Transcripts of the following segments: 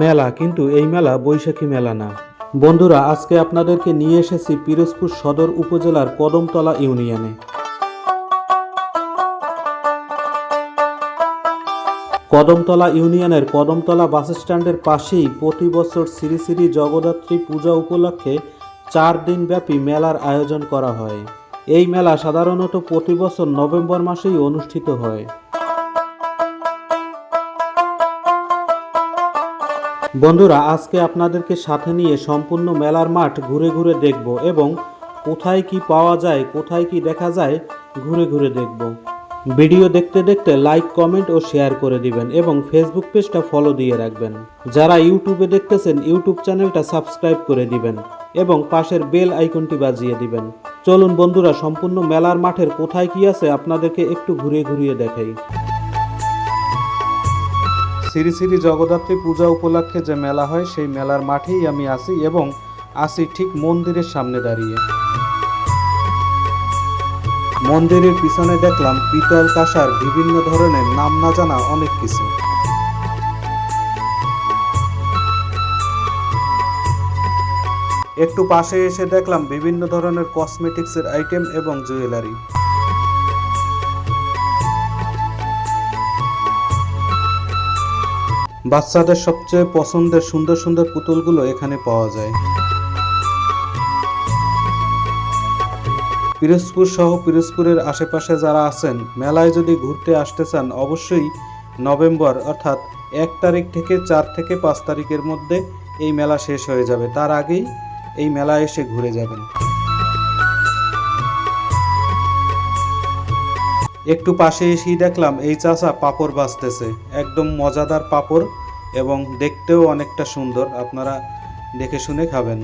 মেলা, কিন্তু এই মেলা বৈশাখী মেলা না। বন্ধুরা, আজকে আপনাদেরকে নিয়ে এসেছি পিরোজপুর সদর উপজেলার কদমতলা ইউনিয়নে। কদমতলা ইউনিয়নের কদমতলা বাস স্ট্যান্ডের পাশেই প্রতি বছর শ্রী শ্রী জগদ্ধাত্রী পূজা উপলক্ষে চার দিনব্যাপী মেলার আয়োজন করা হয়। এই মেলা সাধারণত প্রতি বছর নভেম্বর মাসেই অনুষ্ঠিত হয়। বন্ধুরা, আজকে আপনাদেরকে সাথে নিয়ে সম্পূর্ণ মেলার মাঠ ঘুরে ঘুরে দেখব এবং কোথায় কি পাওয়া যায়, কোথায় কি দেখা যায় ঘুরে ঘুরে দেখব। ভিডিও দেখতে দেখতে লাইক কমেন্ট ও শেয়ার করে দিবেন এবং ফেসবুক পেজটা ফলো দিয়ে রাখবেন। যারা ইউটিউবে দেখতেছেন ইউটিউব চ্যানেলটা সাবস্ক্রাইব করে দিবেন এবং পাশের বেল আইকনটি বাজিয়ে দিবেন। চলুন বন্ধুরা, সম্পূর্ণ মেলার মাঠের কোথায় কি আছে আপনাদেরকে একটু ঘুরিয়ে ঘুরিয়ে দেখাই। শ্রী শ্রী জগদ্ধাত্রী পূজা উপলক্ষে যে মেলা হয়, সেই মেলার মাঠেই আমি আসি এবং আসি ঠিক মন্দিরের সামনে দাঁড়িয়ে। মন্দিরের পিছনে দেখলাম পিতল কাঁসার বিভিন্ন ধরনের নাম না জানা অনেক কিছু। একটু পাশে এসে দেখলাম বিভিন্ন ধরনের কসমেটিক্সের আইটেম এবং জুয়েলারি বাচ্চাদের সবচেয়ে পছন্দের সুন্দর সুন্দর পুতুলগুলো এখানে পাওয়া যায়। পিরোজপুর সহ পিরোজপুরের আশেপাশে যারা আছেন, মেলায় যদি ঘুরতে আসতে চান, অবশ্যই নভেম্বর অর্থাৎ এক তারিখ থেকে চার থেকে পাঁচ তারিখের মধ্যে এই মেলা শেষ হয়ে যাবে। তার আগেই এই মেলায় এসে ঘুরে যাবেন। একটু পাশে এসেই দেখলাম এই চাচা পাপড় বাজতেছে একদম মজাদার পাপড় এবং দেখতেও অনেকটা সুন্দর। আপনারা দেখে শুনে খাবেন।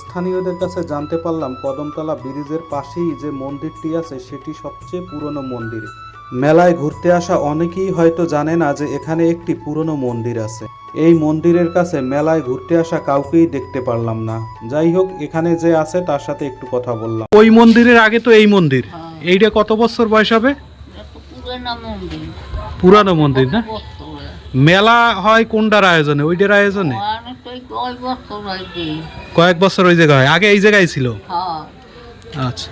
স্থানীয়দের কাছে জানতে পারলাম কদমতলা ব্রিজের পাশেই যে মন্দিরটি আছে, সেটি সবচেয়ে পুরনো মন্দির। মেলায় ঘুরতে আসা অনেকেই হয়তো জানে না যে এখানে একটি পুরনো মন্দির আছে। এই মন্দিরের কাছে মেলায় ঘুরতে আসা কাউকেই দেখতে পারলাম না। যাই হোক এখানে যে আছে তার সাথে একটু কথা বললাম। ওই মন্দিরের আগে তো এই মন্দির। এইটা কত বছর বয়স হবে? পুরানো মন্দির। না? মেলা হয় কোনটার আয়োজনে? ওইটার আয়োজনে? হয়েছে কয়েক বছর ওই জায়গায় হয়। আগে এই জায়গায় ছিল? হ্যাঁ। আচ্ছা।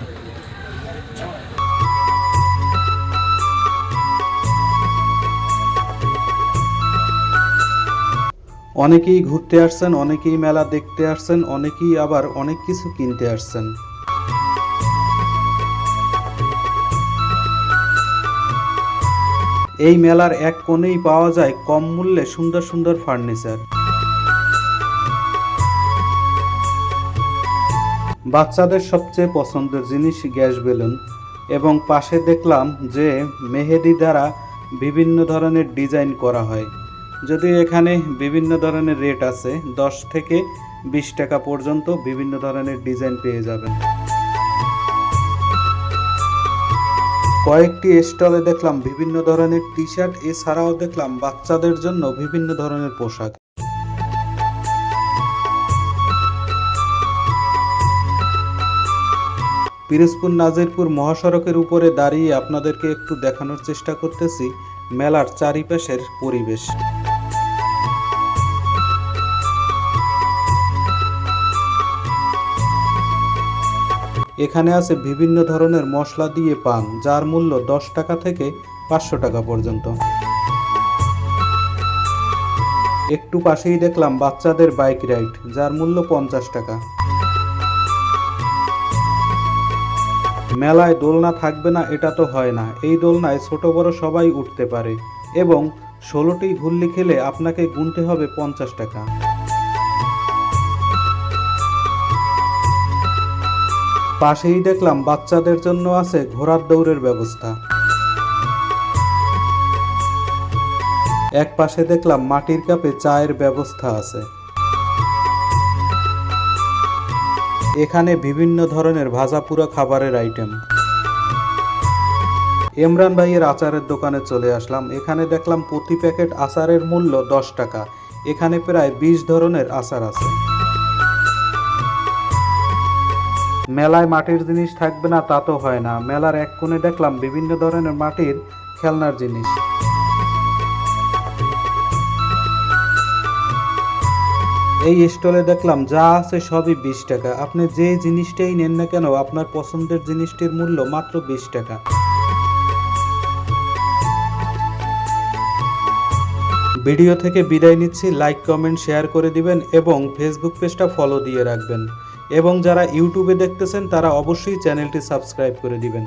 অনেকেই ঘুরতে আসছেন, অনেকেই মেলা দেখতে আসছেন, অনেকেই আবার অনেক কিছু কিনতে আসছেন। এই মেলার এক কোণেই পাওয়া যায় কম মূল্যে সুন্দর সুন্দর ফার্নিচার। বাচ্চাদের সবচেয়ে পছন্দের জিনিস গ্যাস বেলুন এবং পাশে দেখলাম যে মেহেদি দ্বারা বিভিন্ন ধরনের ডিজাইন করা হয়। যদিও এখানে বিভিন্ন ধরনের রেট আছে, দশ থেকে বিশ টাকা পর্যন্ত বিভিন্ন ধরনের ডিজাইন পেয়ে যাবেন। কয়েকটি স্টলে দেখলাম বিভিন্ন ধরনের টি শার্ট এছাড়াও দেখলাম বাচ্চাদের জন্য বিভিন্ন ধরনের পোশাক। পিরোজপুর নাজিরপুর মহাসড়কের উপরে দাঁড়িয়ে আপনাদেরকে একটু দেখানোর চেষ্টা করতেছি, মেলার চারিপাশের পরিবেশ। এখানে আছে বিভিন্ন ধরনের মশলা দিয়ে পান, যার মূল্য দশ টাকা থেকে পাঁচশো টাকা পর্যন্ত। একটু পাশেই দেখলাম বাচ্চাদের বাইক রাইড, যার মূল্য পঞ্চাশ টাকা। মেলায় দোলনা থাকবে না, এটা তো হয় না। এই দোলনায় ছোট বড় সবাই উঠতে পারে এবং ষোলোটি হুল্লি খেলে আপনাকে গুনতে হবে পঞ্চাশ টাকা। পাশেই দেখলাম বাচ্চাদের জন্য আছে ঘোড়ার দৌড়ের ব্যবস্থা। এক পাশে দেখলাম মাটির কাপে চায়ের ব্যবস্থা আছে। এখানে বিভিন্ন ধরনের ভাজাপুরা খাবারের আইটেম। ইমরান ভাইয়ের আচারের দোকানে চলে আসলাম। এখানে দেখলাম প্রতি প্যাকেট আচারের মূল্য দশ টাকা। এখানে প্রায় বিশ ধরনের আচার আছে। মেলায় মাটির জিনিস থাকবে না, তা তো হয় না। মেলার এক কোণে দেখলাম বিভিন্ন ধরনের মাটির খেলনার জিনিস। এই স্টলে দেখলাম যা আছে সবই বিশ টাকা। আপনি যে জিনিসটাই নেন না কেন, আপনার পছন্দের জিনিসটির মূল্য মাত্র বিশ টাকা। ভিডিও থেকে বিদায় নিচ্ছি। লাইক, কমেন্ট, শেয়ার করে দিবেন এবং ফেসবুক পেজটা ফলো দিয়ে রাখবেন। এবং যারা ইউটিউবে দেখতেছেন তারা অবশ্যই চ্যানেলটি সাবস্ক্রাইব করে দিবেন।